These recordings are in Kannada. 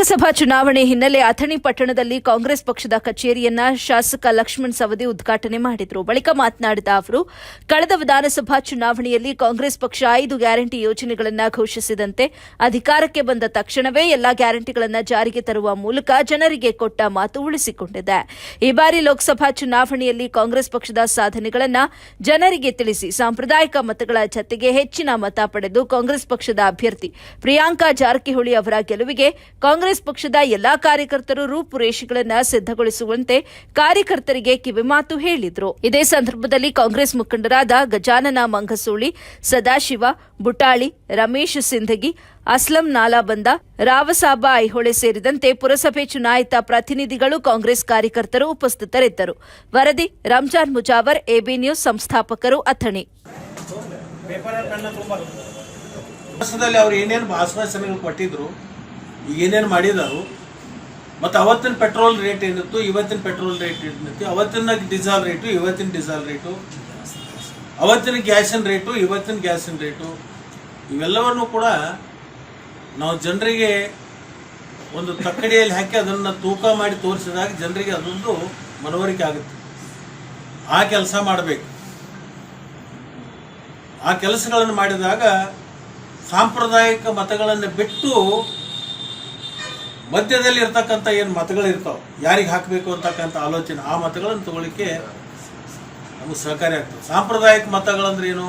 ಲೋಕಸಭಾ ಚುನಾವಣೆ ಹಿನ್ನೆಲೆ ಅಥಣಿ ಪಟ್ಟಣದಲ್ಲಿ ಕಾಂಗ್ರೆಸ್ ಪಕ್ಷದ ಕಚೇರಿಯನ್ನ ಶಾಸಕ ಲಕ್ಷ್ಮಣ್ ಸವದಿ ಉದ್ಘಾಟನೆ ಮಾಡಿದರು. ಬಳಿಕ ಮಾತನಾಡಿದ ಅವರು, ಕಳೆದ ವಿಧಾನಸಭಾ ಚುನಾವಣೆಯಲ್ಲಿ ಕಾಂಗ್ರೆಸ್ ಪಕ್ಷ ಐದು ಗ್ಯಾರಂಟಿ ಯೋಜನೆಗಳನ್ನು ಘೋಷಿಸಿದಂತೆ ಅಧಿಕಾರಕ್ಕೆ ಬಂದ ತಕ್ಷಣವೇ ಎಲ್ಲಾ ಗ್ಯಾರಂಟಿಗಳನ್ನು ಜಾರಿಗೆ ತರುವ ಮೂಲಕ ಜನರಿಗೆ ಕೊಟ್ಟ ಮಾತು ಉಳಿಸಿಕೊಂಡಿದೆ. ಈ ಬಾರಿ ಲೋಕಸಭಾ ಚುನಾವಣೆಯಲ್ಲಿ ಕಾಂಗ್ರೆಸ್ ಪಕ್ಷದ ಸಾಧನೆಗಳನ್ನು ಜನರಿಗೆ ತಿಳಿಸಿ ಸಾಂಪ್ರದಾಯಿಕ ಮತಗಳ ಜತೆಗೆ ಹೆಚ್ಚಿನ ಮತ ಪಡೆದು ಕಾಂಗ್ರೆಸ್ ಪಕ್ಷದ ಅಭ್ಯರ್ಥಿ ಪ್ರಿಯಾಂಕಾ ಜಾರಕಿಹೊಳಿ ಅವರ ಗೆಲುವಿಗೆ ಕಾಂಗ್ರೆಸ್ ಪಕ್ಷದ ಎಲ್ಲಾ ಕಾರ್ಯಕರ್ತರು ರೂಪುರೇಷೆಗಳನ್ನು ಸಿದ್ಧಗೊಳಿಸುವಂತೆ ಕಾರ್ಯಕರ್ತರಿಗೆ ಕಿವಿಮಾತು ಹೇಳಿದರು. ಇದೇ ಸಂದರ್ಭದಲ್ಲಿ ಕಾಂಗ್ರೆಸ್ ಮುಖಂಡರಾದ ಗಜಾನನ ಮಂಗಸೂಳಿ, ಸದಾಶಿವ, ಬುಟಾಳಿ, ರಮೇಶ್ ಸಿಂಧಗಿ, ಅಸ್ಲಂ ನಾಲಾಬಂದ, ರಾವಸಾಬ ಐಹೊಳೆ ಸೇರಿದಂತೆ ಪುರಸಭೆ ಚುನಾಯಿತ ಪ್ರತಿನಿಧಿಗಳು ಕಾಂಗ್ರೆಸ್ ಕಾರ್ಯಕರ್ತರು ಉಪಸ್ಥಿತರಿದ್ದರು. ವರದಿ, ರಂಜಾನ್ ಮುಜಾವರ್, ಎಬಿ ನ್ಯೂಸ್ ಸಂಸ್ಥಾಪಕರು, ಅಥಣಿ. ಅವ್ರು ಏನೇನು ಆಶ್ವಾಸನೆಗಳು ಕೊಟ್ಟಿದ್ರು ಏನೇನು ಮಾಡಿದಾರು ಮತ್ತು ಅವತ್ತಿನ ಪೆಟ್ರೋಲ್ ರೇಟ್ ಏನಿತ್ತು, ಇವತ್ತಿನ ಪೆಟ್ರೋಲ್ ರೇಟ್ ಏನಿತ್ತು, ಅವತ್ತಿನ ಡೀಸೆಲ್ ರೇಟು ಇವತ್ತಿನ ಡೀಸೆಲ್ ರೇಟು ಅವತ್ತಿನ ಗ್ಯಾಸಿನ ರೇಟು ಇವತ್ತಿನ ಗ್ಯಾಸಿನ ರೇಟು ಇವೆಲ್ಲವನ್ನು ಕೂಡ ನಾವು ಜನರಿಗೆ ಒಂದು ತಕ್ಕಡಿಯಲ್ಲಿ ಹಾಕಿ ಅದನ್ನು ತೂಕ ಮಾಡಿ ತೋರಿಸಿದಾಗ ಜನರಿಗೆ ಅದೊಂದು ಮನವರಿಕೆ ಆಗುತ್ತೆ. ಆ ಕೆಲಸ ಮಾಡಬೇಕು. ಆ ಕೆಲಸಗಳನ್ನು ಮಾಡಿದಾಗ ಸಾಂಪ್ರದಾಯಿಕ ಮತಗಳನ್ನು ಬಿಟ್ಟು ಮಧ್ಯದಲ್ಲಿ ಇರ್ತಕ್ಕಂಥ ಏನು ಮತಗಳಿರ್ತಾವೆ ಯಾರಿಗೆ ಹಾಕಬೇಕು ಅಂತಕ್ಕಂಥ ಆಲೋಚನೆ, ಆ ಮತಗಳನ್ನು ತಗೊಳ್ಳಿಕ್ಕೆ ನಮಗೆ ಸಹಕಾರಿ ಆಗ್ತದೆ. ಸಾಂಪ್ರದಾಯಿಕ ಮತಗಳಂದ್ರೆ ಏನು?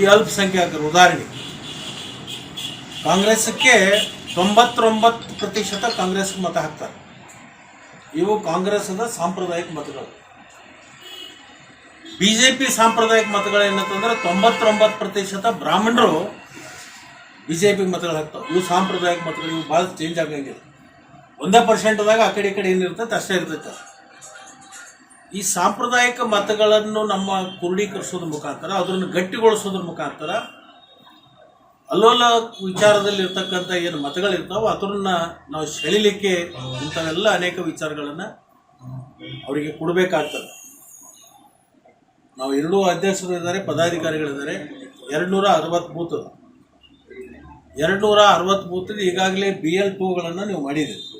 ಈ ಅಲ್ಪಸಂಖ್ಯಾತರು ಉದಾಹರಣೆ. ಕಾಂಗ್ರೆಸ್ಗೆ ತೊಂಬತ್ತೊಂಬತ್ತು ಪ್ರತಿಶತ ಕಾಂಗ್ರೆಸ್ ಮತ ಹಾಕ್ತಾರೆ. ಇವು ಕಾಂಗ್ರೆಸ್ನ ಸಾಂಪ್ರದಾಯಿಕ ಮತಗಳು. ಬಿಜೆಪಿ ಸಾಂಪ್ರದಾಯಿಕ ಮತಗಳು ಏನಂತಂದ್ರೆ ತೊಂಬತ್ತೊಂಬತ್ತು ಪ್ರತಿಶತ ಬ್ರಾಹ್ಮಣರು ಬಿಜೆಪಿ ಮತಗಳು ಹಾಕ್ತಾವೆ ಇವು ಸಾಂಪ್ರದಾಯಿಕ ಮತಗಳು ಇವು ಭಾಳ ಚೇಂಜ್ ಆಗಂಗಿಲ್ಲ. ಒಂದೇ ಪರ್ಸೆಂಟ್ದಾಗ ಆ ಕಡೆ ಈ ಕಡೆ ಏನಿರ್ತೈತೆ, ಅಷ್ಟೇ ಇರ್ತೈತೆ. ಈ ಸಾಂಪ್ರದಾಯಿಕ ಮತಗಳನ್ನು ನಮ್ಮ ಕ್ರೋಢೀಕರಿಸೋದ್ರ ಮುಖಾಂತರ, ಅದನ್ನು ಗಟ್ಟಿಗೊಳಿಸೋದ್ರ ಮುಖಾಂತರ, ಅಲ್ಲೋಲ ವಿಚಾರದಲ್ಲಿ ಇರ್ತಕ್ಕಂಥ ಏನು ಮತಗಳಿರ್ತಾವೋ, ಅದನ್ನ ನಾವು ಸೆಳಿಲಿಕ್ಕೆ ಇಂಥವೆಲ್ಲ ಅನೇಕ ವಿಚಾರಗಳನ್ನು ಅವರಿಗೆ ಕೊಡಬೇಕಾಗ್ತದೆ. ನಾವು ಎರಡೂ ಅಧ್ಯಕ್ಷರು ಇದ್ದಾರೆ, ಪದಾಧಿಕಾರಿಗಳಿದ್ದಾರೆ. ಎರಡು ನೂರ ಅರವತ್ತು ಎರಡು ನೂರ ಅರವತ್ತು ಬೂತ್ ಈಗಾಗಲೇ ಬಿ ಎಲ್ ಟೂಗಳನ್ನು ನೀವು ಮಾಡಿದ್ದೀರಿ.